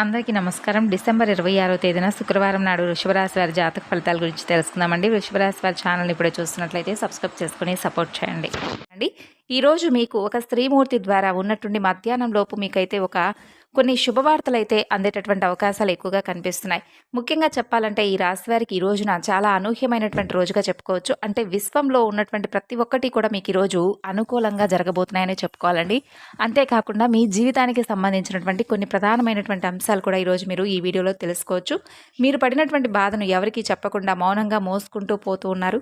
అందరికీ నమస్కారం. డిసెంబర్ ఇరవై ఆరో తేదీన శుక్రవారం నాడు వృషభరాశి వారి జాతక ఫలితాల గురించి తెలుసుకుందామండి. వృషభరాశి వారి ఛానల్ ఇప్పుడు చూస్తున్నట్లయితే సబ్స్క్రైబ్ చేసుకుని సపోర్ట్ చేయండి. అండి ఈరోజు మీకు ఒక స్త్రీమూర్తి ద్వారా ఉన్నట్టుండి మధ్యాహ్నం లోపు మీకైతే ఒక కొన్ని శుభవార్తలైతే అందేటటువంటి అవకాశాలు ఎక్కువగా కనిపిస్తున్నాయి. ముఖ్యంగా చెప్పాలంటే ఈ రాశి వారికి ఈ రోజున చాలా అనూహ్యమైనటువంటి రోజుగా చెప్పుకోవచ్చు. అంటే విశ్వంలో ఉన్నటువంటి ప్రతి ఒక్కటి కూడా మీకు ఈరోజు అనుకూలంగా జరగబోతున్నాయని చెప్పుకోవాలండి. అంతేకాకుండా మీ జీవితానికి సంబంధించినటువంటి కొన్ని ప్రధానమైనటువంటి అంశాలు కూడా ఈరోజు మీరు ఈ వీడియోలో తెలుసుకోవచ్చు. మీరు పడినటువంటి బాధను ఎవరికీ చెప్పకుండా మౌనంగా మోసుకుంటూ పోతూ ఉన్నారు.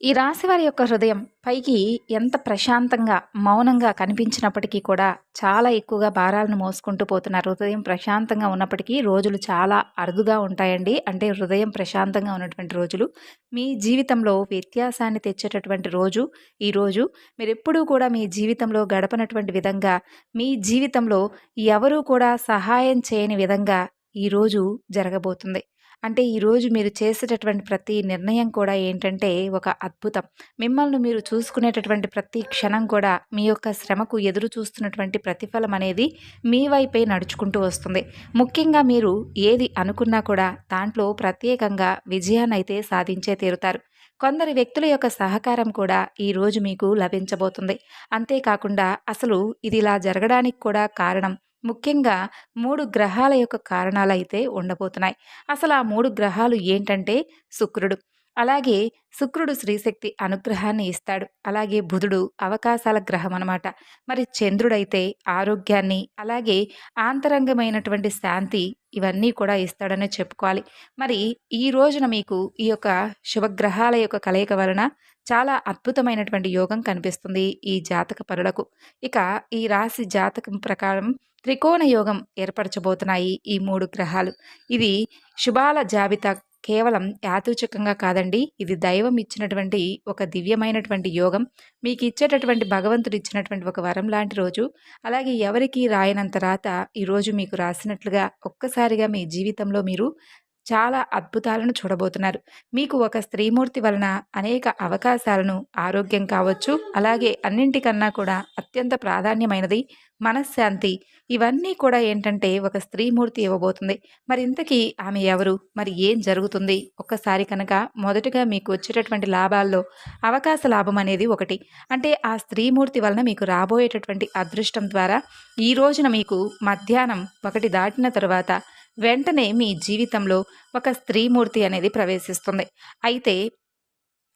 ఈ రాశి వారి యొక్క హృదయం పైకి ఎంత ప్రశాంతంగా మౌనంగా కనిపించినప్పటికీ కూడా చాలా ఎక్కువగా భారాలను మోసుకుంటూ పోతున్నారు. హృదయం ప్రశాంతంగా ఉన్నప్పటికీ రోజులు చాలా అరుదుగా ఉంటాయండి. అంటే హృదయం ప్రశాంతంగా ఉన్నటువంటి రోజులు. మీ జీవితంలో వ్యత్యాసాన్ని తెచ్చేటటువంటి రోజు ఈ రోజు. మీరు ఎప్పుడూ కూడా మీ జీవితంలో గడపనటువంటి విధంగా మీ జీవితంలో ఎవరూ కూడా సహాయం చేయని విధంగా ఈరోజు జరగబోతుంది. అంటే ఈరోజు మీరు చేసేటటువంటి ప్రతి నిర్ణయం కూడా ఏంటంటే ఒక అద్భుతం. మిమ్మల్ని మీరు చూసుకునేటటువంటి ప్రతి క్షణం కూడా మీ యొక్క శ్రమకు ఎదురు చూస్తున్నటువంటి ప్రతిఫలం అనేది మీ వైపే నడుచుకుంటూ వస్తుంది. ముఖ్యంగా మీరు ఏది అనుకున్నా కూడా దాంట్లో ప్రత్యేకంగా విజయాన్ని అయితే సాధించే తీరుతారు. కొందరి వ్యక్తుల యొక్క సహకారం కూడా ఈరోజు మీకు లభించబోతుంది. అంతేకాకుండా అసలు ఇది ఇలా జరగడానికి కూడా కారణం ముఖ్యంగా మూడు గ్రహాల యొక్క కారణాలు అయితే ఉండబోతున్నాయి. అసలు ఆ మూడు గ్రహాలు ఏంటంటే శుక్రుడు. అలాగే శుక్రుడు శ్రీశక్తి అనుగ్రహాన్ని ఇస్తాడు. అలాగే బుధుడు అవకాశాల గ్రహం అనమాట మరి చంద్రుడైతే ఆరోగ్యాన్ని అలాగే ఆంతరంగమైనటువంటి శాంతి ఇవన్నీ కూడా ఇస్తాడనే చెప్పుకోవాలి. మరి ఈ రోజున మీకు ఈ యొక్క శుభగ్రహాల యొక్క కలయిక వలన చాలా అద్భుతమైనటువంటి యోగం కనిపిస్తుంది ఈ జాతక పరులకు ఇక ఈ రాశి జాతకం ప్రకారం త్రికోణ యోగం ఏర్పరచబోతున్నాయి ఈ మూడు గ్రహాలు. ఇది శుభాల జాబితా కేవలం యాదృచ్ఛికంగా కాదండి ఇది దైవం ఇచ్చినటువంటి ఒక దివ్యమైనటువంటి యోగం. మీకు ఇచ్చేటటువంటి భగవంతుడు ఇచ్చినటువంటి ఒక వరం లాంటి రోజు. అలాగే ఎవరికి రాయనంత రాత ఈరోజు మీకు రాసినట్లుగా ఒక్కసారిగా మీ జీవితంలో మీరు చాలా అద్భుతాలను చూడబోతున్నారు. మీకు ఒక స్త్రీమూర్తి వలన అనేక అవకాశాలను ఆరోగ్యం కావచ్చు అలాగే అన్నింటికన్నా కూడా అత్యంత ప్రాధాన్యమైనది మనశ్శాంతి. ఇవన్నీ కూడా ఏంటంటే ఒక స్త్రీమూర్తి ఇవ్వబోతుంది. మరి ఇంతకీ ఆమె ఎవరు? మరి ఏం జరుగుతుంది? ఒక్కసారి కనుక మొదటగా మీకు వచ్చేటటువంటి లాభాల్లో అవకాశ లాభం అనేది ఒకటి. అంటే ఆ స్త్రీమూర్తి వలన మీకు రాబోయేటటువంటి అదృష్టం ద్వారా ఈ రోజున మీకు మధ్యాహ్నం ఒకటి దాటిన తర్వాత వెంటనే మీ జీవితంలో ఒక స్త్రీమూర్తి అనేది ప్రవేశిస్తుంది. అయితే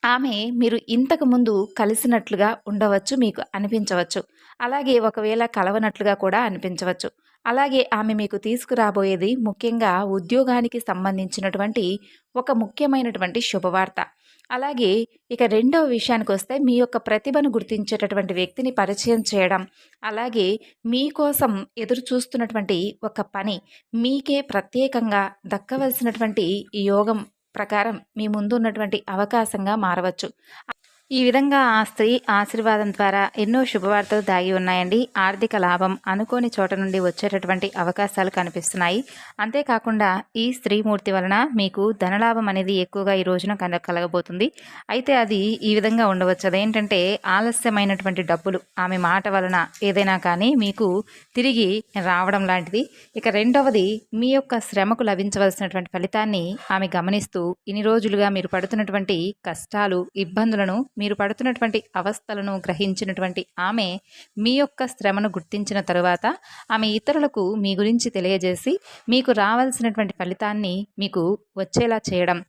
ఆమె మీరు ఇంతకు ముందు కలిసినట్లుగా ఉండవచ్చు మీకు అనిపించవచ్చు. అలాగే ఒకవేళ కలవనట్లుగా కూడా అనిపించవచ్చు. అలాగే ఆమె మీకు తీసుకురాబోయేది ముఖ్యంగా ఉద్యోగానికి సంబంధించినటువంటి ఒక ముఖ్యమైనటువంటి శుభవార్త. అలాగే ఇక రెండవ విషయానికి వస్తే మీ యొక్క ప్రతిభను గుర్తించేటటువంటి వ్యక్తిని పరిచయం చేయడం అలాగే మీకోసం ఎదురు చూస్తున్నటువంటి ఒక పని మీకే ప్రత్యేకంగా దక్కవలసినటువంటి యోగం ప్రకారం మీ ముందు ఉన్నటువంటి అవకాశంగా మారవచ్చు. ఈ విధంగా ఆ స్త్రీ ఆశీర్వాదం ద్వారా ఎన్నో శుభవార్తలు దాగి ఉన్నాయండి. ఆర్థిక లాభం అనుకోని చోట నుండి వచ్చేటటువంటి అవకాశాలు కనిపిస్తున్నాయి. అంతేకాకుండా ఈ స్త్రీమూర్తి వలన మీకు ధనలాభం అనేది ఎక్కువగా ఈ రోజున కన కలగబోతుంది. అయితే అది ఈ విధంగా ఉండవచ్చు. అదేంటంటే ఆలస్యమైనటువంటి డబ్బులు ఆమె మాట వలన ఏదైనా కానీ మీకు తిరిగి రావడం లాంటిది. ఇక రెండవది మీ యొక్క శ్రమకు లభించవలసినటువంటి ఫలితాన్ని ఆమె గమనిస్తూ ఇన్ని రోజులుగా మీరు పడుతున్నటువంటి కష్టాలు ఇబ్బందులను మీరు పడుతున్నటువంటి అవస్థలను గ్రహించినటువంటి ఆమె మీ యొక్క శ్రమను గుర్తించిన తరువాత ఆమె ఇతరులకు మీ గురించి తెలియజేసి మీకు రావాల్సినటువంటి ఫలితాన్ని మీకు వచ్చేలా చేయడం.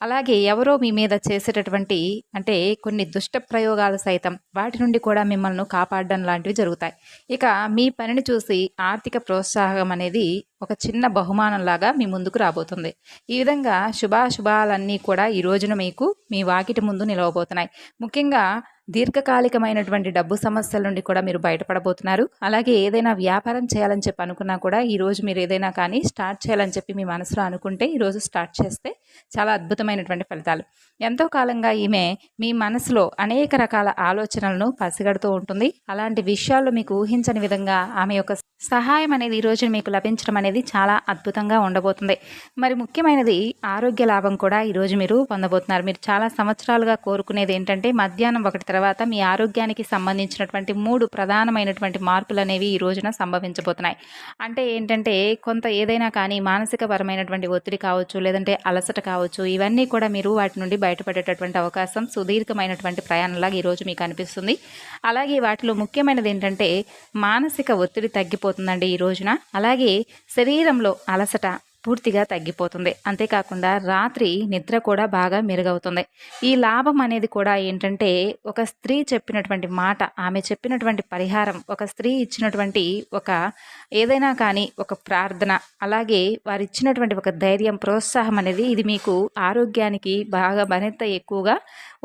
అలాగే ఎవరో మీ మీద చేసేటటువంటి అంటే కొన్ని దుష్ట ప్రయోగాలు సైతం వాటి నుండి కూడా మిమ్మల్ని కాపాడడం లాంటివి జరుగుతాయి. ఇక మీ పనిని చూసి ఆర్థిక ప్రోత్సాహం అనేది ఒక చిన్న బహుమానంలాగా మీ ముందుకు రాబోతుంది. ఈ విధంగా శుభాశుభాలన్నీ కూడా ఈ రోజున మీకు మీ వాకిటి ముందు నిలవబోతున్నాయి. ముఖ్యంగా దీర్ఘకాలికమైనటువంటి డబ్బు సమస్యల నుండి కూడా మీరు బయటపడబోతున్నారు. అలాగే ఏదైనా వ్యాపారం చేయాలని చెప్పి అనుకున్నా కూడా ఈరోజు మీరు ఏదైనా కానీ స్టార్ట్ చేయాలని చెప్పి మీ మనసులో అనుకుంటే ఈరోజు స్టార్ట్ చేస్తే చాలా అద్భుతమైనటువంటి ఫలితాలు. ఎంతో కాలంగా ఈమె మీ మనసులో అనేక రకాల ఆలోచనలను పసిగడుతూ ఉంటుంది. అలాంటి విషయాల్లో మీకు ఊహించని విధంగా ఆమె యొక్క సహాయం అనేది ఈ మీకు లభించడం అనేది చాలా అద్భుతంగా ఉండబోతుంది. మరి ముఖ్యమైనది ఆరోగ్య లాభం కూడా ఈరోజు మీరు పొందబోతున్నారు. మీరు చాలా సంవత్సరాలుగా కోరుకునేది ఏంటంటే మధ్యాహ్నం ఒకటి తర్వాత మీ ఆరోగ్యానికి సంబంధించినటువంటి మూడు ప్రధానమైనటువంటి మార్పులు అనేవి ఈ రోజున సంభవించబోతున్నాయి. అంటే ఏంటంటే కొంత ఏదైనా కానీ మానసికపరమైనటువంటి ఒత్తిడి కావచ్చు లేదంటే అలసట కావచ్చు ఇవన్నీ కూడా మీరు వాటి నుండి బయటపడేటటువంటి అవకాశం సుదీర్ఘమైనటువంటి ప్రయాణంలాగా ఈరోజు మీకు అనిపిస్తుంది. అలాగే వాటిలో ముఖ్యమైనది ఏంటంటే మానసిక ఒత్తిడి తగ్గిపో తగ్గిపోతుందండి ఈ రోజున. అలాగే శరీరంలో అలసట పూర్తిగా తగ్గిపోతుంది. అంతేకాకుండా రాత్రి నిద్ర కూడా బాగా మెరుగవుతుంది. ఈ లాభం అనేది కూడా ఏంటంటే ఒక స్త్రీ చెప్పినటువంటి మాట ఆమె చెప్పినటువంటి పరిహారం ఒక స్త్రీ ఇచ్చినటువంటి ఒక ఏదైనా కానీ ఒక ప్రార్థన అలాగే వారు ఇచ్చినటువంటి ఒక ధైర్యం ప్రోత్సాహం అనేది ఇది మీకు ఆరోగ్యానికి బాగా మరింత ఎక్కువగా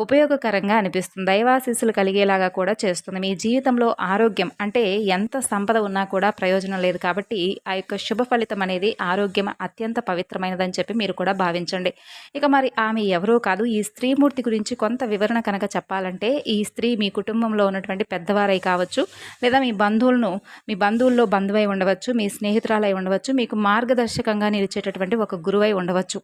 ఉపయోగకరంగా అనిపిస్తుంది. దైవాశీస్సులు కలిగేలాగా కూడా చేస్తుంది. మీ జీవితంలో ఆరోగ్యం అంటే ఎంత సంపద ఉన్నా కూడా ప్రయోజనం లేదు కాబట్టి ఆ యొక్క శుభ ఫలితం అనేది ఆరోగ్యం అత్యంత పవిత్రమైనదని చెప్పి మీరు కూడా భావించండి. ఇక మరి ఆమె ఎవరో కాదు ఈ స్త్రీమూర్తి గురించి కొంత వివరణ కనుక చెప్పాలంటే ఈ స్త్రీ మీ కుటుంబంలో ఉన్నటువంటి పెద్దవారై కావచ్చు లేదా మీ బంధువులను మీ బంధువుల్లో బంధువై ఉండవచ్చు మీ స్నేహితురాలై ఉండవచ్చు మీకు మార్గదర్శకంగా నిలిచేటటువంటి ఒక గురువై ఉండవచ్చు.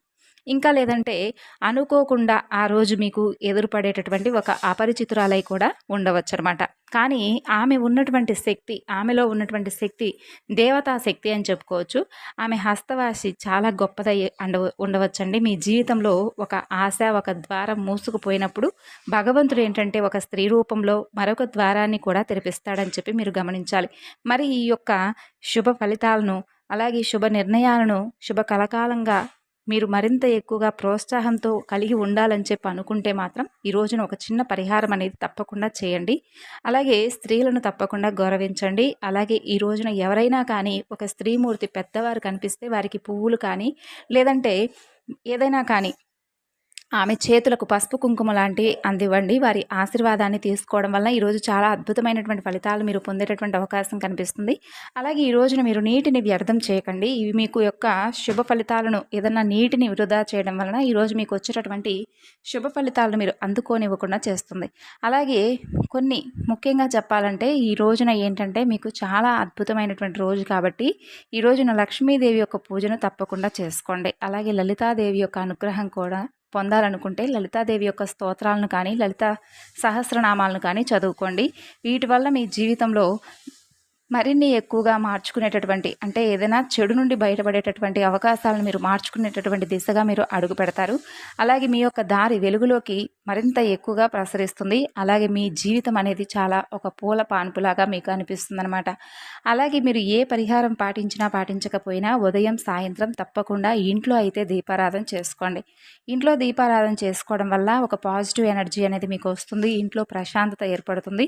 ఇంకా లేదంటే అనుకోకుండా ఆ రోజు మీకు ఎదురుపడేటటువంటి ఒక అపరిచితురాలై కూడా ఉండవచ్చు అనమాట కానీ ఆమె ఉన్నటువంటి శక్తి ఆమెలో ఉన్నటువంటి శక్తి దేవతా శక్తి అని చెప్పుకోవచ్చు. ఆమె హస్తవాసి చాలా గొప్పదై అండ ఉండవచ్చండి. మీ జీవితంలో ఒక ఆశ ఒక ద్వారం మూసుకుపోయినప్పుడు భగవంతుడు ఏంటంటే ఒక స్త్రీ రూపంలో మరొక ద్వారాన్ని కూడా తెరిపిస్తాడని చెప్పి మీరు గమనించాలి. మరి ఈ యొక్క శుభ ఫలితాలను అలాగే శుభ నిర్ణయాలను శుభ కలకాలంగా మీరు మరింత ఎక్కువగా ప్రోత్సాహంతో కలిగి ఉండాలని చెప్పి అనుకుంటే మాత్రం ఈ రోజున ఒక చిన్న పరిహారం అనేది తప్పకుండా చేయండి. అలాగే స్త్రీలను తప్పకుండా గౌరవించండి. అలాగే ఈ రోజున ఎవరైనా కానీ ఒక స్త్రీమూర్తి పెద్దవారు కనిపిస్తే వారికి పువ్వులు కానీ లేదంటే ఏదైనా కానీ ఆమె చేతులకు పసుపు కుంకుమ లాంటివి అందివ్వండి. వారి ఆశీర్వాదాన్ని తీసుకోవడం వల్ల ఈరోజు చాలా అద్భుతమైనటువంటి ఫలితాలు మీరు పొందేటటువంటి అవకాశం కనిపిస్తుంది. అలాగే ఈ రోజున మీరు నీటిని వ్యర్థం చేయకండి. ఇవి మీకు యొక్క శుభ ఫలితాలను ఏదన్నా నీటిని వృధా చేయడం వలన ఈరోజు మీకు వచ్చేటటువంటి శుభ ఫలితాలను మీరు అందుకోనివ్వకుండా చేస్తుంది. అలాగే కొన్ని ముఖ్యంగా చెప్పాలంటే ఈ రోజున ఏంటంటే మీకు చాలా అద్భుతమైనటువంటి రోజు కాబట్టి ఈ రోజున లక్ష్మీదేవి యొక్క పూజను తప్పకుండా చేసుకోండి. అలాగే లలితాదేవి యొక్క అనుగ్రహం కూడా పొందాలనుకుంటే లలితాదేవి యొక్క స్తోత్రాలను కానీ లలిత సహస్రనామాలను కానీ చదువుకోండి. వీటి వల్ల మీ జీవితంలో మరిన్ని ఎక్కువగా మార్చుకునేటటువంటి అంటే ఏదైనా చెడు నుండి బయటపడేటటువంటి అవకాశాలను మీరు మార్చుకునేటటువంటి దిశగా మీరు అడుగు పెడతారు. అలాగే మీ యొక్క దారి వెలుగులోకి మరింత ఎక్కువగా ప్రసరిస్తుంది. అలాగే మీ జీవితం అనేది చాలా ఒక పూల పాన్పులాగా మీకు అనిపిస్తుంది అనమాట అలాగే మీరు ఏ పరిహారం పాటించినా పాటించకపోయినా ఉదయం సాయంత్రం తప్పకుండా ఇంట్లో అయితే దీపారాధన చేసుకోండి. ఇంట్లో దీపారాధన చేసుకోవడం వల్ల ఒక పాజిటివ్ ఎనర్జీ అనేది మీకు వస్తుంది. ఇంట్లో ప్రశాంతత ఏర్పడుతుంది.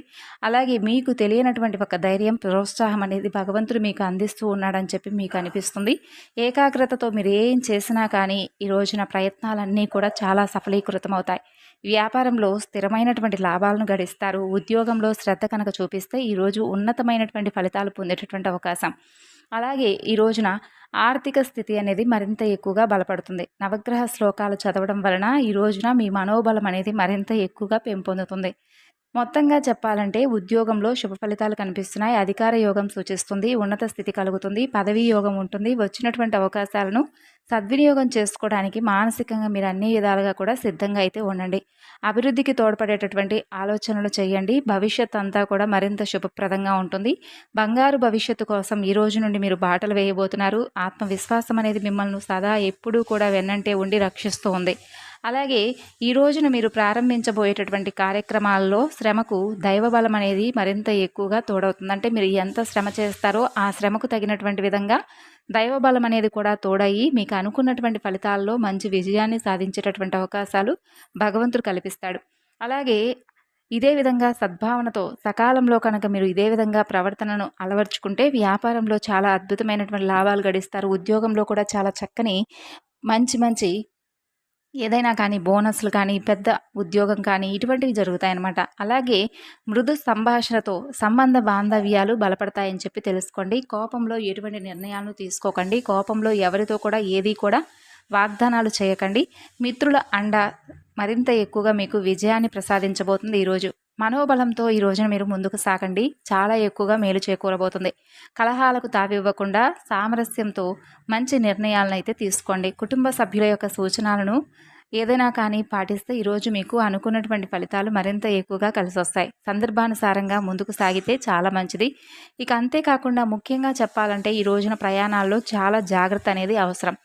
అలాగే మీకు తెలియనటువంటి ఒక ధైర్యం ప్రోత్సాహం అనేది భగవంతుడు మీకు అందిస్తూ ఉన్నాడని చెప్పి మీకు అనిపిస్తుంది. ఏకాగ్రతతో మీరు ఏం చేసినా కానీ ఈ రోజున ప్రయత్నాలన్నీ కూడా చాలా సఫలీకృతం అవుతాయి వ్యాపారంలో స్థిరమైనటువంటి లాభాలను గడిస్తారు. ఉద్యోగంలో శ్రద్ధ కనుక చూపిస్తే ఈరోజు ఉన్నతమైనటువంటి ఫలితాలు పొందేటటువంటి అవకాశం. అలాగే ఈ రోజున ఆర్థిక స్థితి అనేది మరింత ఎక్కువగా బలపడుతుంది. నవగ్రహ శ్లోకాలు చదవడం వలన ఈ రోజున మీ మనోబలం అనేది మరింత ఎక్కువగా పెంపొందుతుంది. మొత్తంగా చెప్పాలంటే ఉద్యోగంలో శుభ ఫలితాలు కనిపిస్తున్నాయి. అధికార యోగం సూచిస్తుంది. ఉన్నత స్థితి కలుగుతుంది. పదవీ యోగం ఉంటుంది. వచ్చినటువంటి అవకాశాలను సద్వినియోగం చేసుకోవడానికి మానసికంగా మీరు అన్ని విధాలుగా కూడా సిద్ధంగా అయితే ఉండండి. అభివృద్ధికి తోడ్పడేటటువంటి ఆలోచనలు చేయండి. భవిష్యత్ అంతా కూడా మరింత శుభప్రదంగా ఉంటుంది. బంగారు భవిష్యత్తు కోసం ఈ రోజు నుండి మీరు బాటలు వేయబోతున్నారు. ఆత్మవిశ్వాసం అనేది మిమ్మల్ని సదా ఎప్పుడూ కూడా వెన్నంటే ఉండి రక్షిస్తూ ఉంది. అలాగే ఈ రోజున మీరు ప్రారంభించబోయేటటువంటి కార్యక్రమాల్లో శ్రమకు దైవబలం అనేది మరింత ఎక్కువగా తోడవుతుంది. అంటే మీరు ఎంత శ్రమ చేస్తారో ఆ శ్రమకు తగినటువంటి విధంగా దైవబలం అనేది కూడా తోడయి మీకు అనుకున్నటువంటి ఫలితాల్లో మంచి విజయాన్ని సాధించేటటువంటి అవకాశాలు భగవంతుడు కల్పిస్తాడు. అలాగే ఇదే విధంగా సద్భావనతో సకాలంలో కనుక మీరు ఇదే విధంగా ప్రవర్తనను అలవర్చుకుంటే వ్యాపారంలో చాలా అద్భుతమైనటువంటి లాభాలు గడిస్తారు. ఉద్యోగంలో కూడా చాలా చక్కని మంచి మంచి ఏదైనా కానీ బోనస్లు కానీ పెద్ద ఉద్యోగం కానీ ఇటువంటివి జరుగుతాయన్నమాట. అలాగే మృదు సంభాషణతో సంబంధ బాంధవ్యాలు బలపడతాయని చెప్పి తెలుసుకోండి. కోపంలో ఎటువంటి నిర్ణయాలను తీసుకోకండి. కోపంలో ఎవరితో కూడా ఏది కూడా వాగ్దానాలు చేయకండి. మిత్రుల అండ మరింత ఎక్కువగా మీకు విజయాన్ని ప్రసాదించబోతుంది ఈరోజు. మనోబలంతో ఈ రోజున మీరు ముందుకు సాగండి. చాలా ఎక్కువగా మేలు చేకూరబోతుంది. కలహాలకు తావివ్వకుండా సామరస్యంతో మంచి నిర్ణయాలను అయితే తీసుకోండి. కుటుంబ సభ్యుల యొక్క సూచనలను ఏదైనా కానీ పాటిస్తే ఈరోజు మీకు అనుకున్నటువంటి ఫలితాలు మరింత ఎక్కువగా కలిసి వస్తాయి సందర్భానుసారంగా ముందుకు సాగితే చాలా మంచిది. ఇక అంతేకాకుండా ముఖ్యంగా చెప్పాలంటే ఈ రోజున ప్రయాణాల్లో చాలా జాగ్రత్త అనేది అవసరం.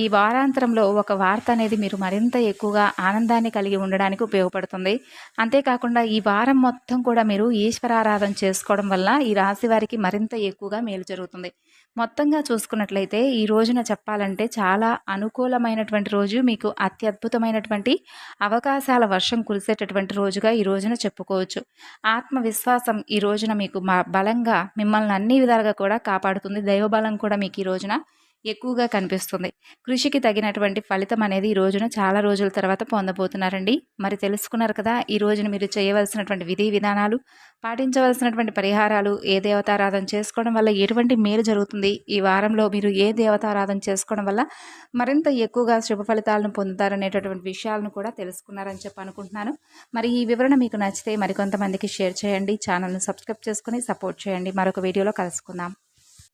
ఈ వారాంతరంలో ఒక వార్త అనేది మీరు మరింత ఎక్కువగా ఆనందాన్ని కలిగి ఉండడానికి ఉపయోగపడుతుంది. అంతేకాకుండా ఈ వారం మొత్తం కూడా మీరు ఈశ్వరారాధన చేసుకోవడం వల్ల ఈ రాశి వారికి మరింత ఎక్కువగా మేలు జరుగుతుంది. మొత్తంగా చూసుకున్నట్లయితే ఈ రోజున చెప్పాలంటే చాలా అనుకూలమైనటువంటి రోజు మీకు అత్యద్భుతమైనటువంటి అవకాశాల వర్షం కురిసేటటువంటి రోజుగా ఈ రోజున చెప్పుకోవచ్చు. ఆత్మవిశ్వాసం ఈ రోజున మీకు బలంగా మిమ్మల్ని అన్ని విధాలుగా కూడా కాపాడుతుంది. దైవబలం కూడా మీకు ఈ రోజున ఎక్కువగా కనిపిస్తుంది. కృషికి తగినటువంటి ఫలితం అనేది ఈ రోజున చాలా రోజుల తర్వాత పొందబోతున్నారండి. మరి తెలుసుకున్నారు కదా ఈ రోజున మీరు చేయవలసినటువంటి విధి విధానాలు పాటించవలసినటువంటి పరిహారాలు ఏ దేవతారాధన చేసుకోవడం వల్ల ఎటువంటి మేలు జరుగుతుంది ఈ వారంలో మీరు ఏ దేవతారాధన చేసుకోవడం వల్ల మరింత ఎక్కువగా శుభ ఫలితాలను పొందుతారనేటటువంటి విషయాలను కూడా తెలుసుకున్నారని చెప్పి అనుకుంటున్నాను. మరి ఈ వివరణ మీకు నచ్చితే మరికొంతమందికి షేర్ చేయండి ఛానల్ను సబ్స్క్రైబ్ చేసుకుని సపోర్ట్ చేయండి. మరొక వీడియోలో కలుసుకుందాం.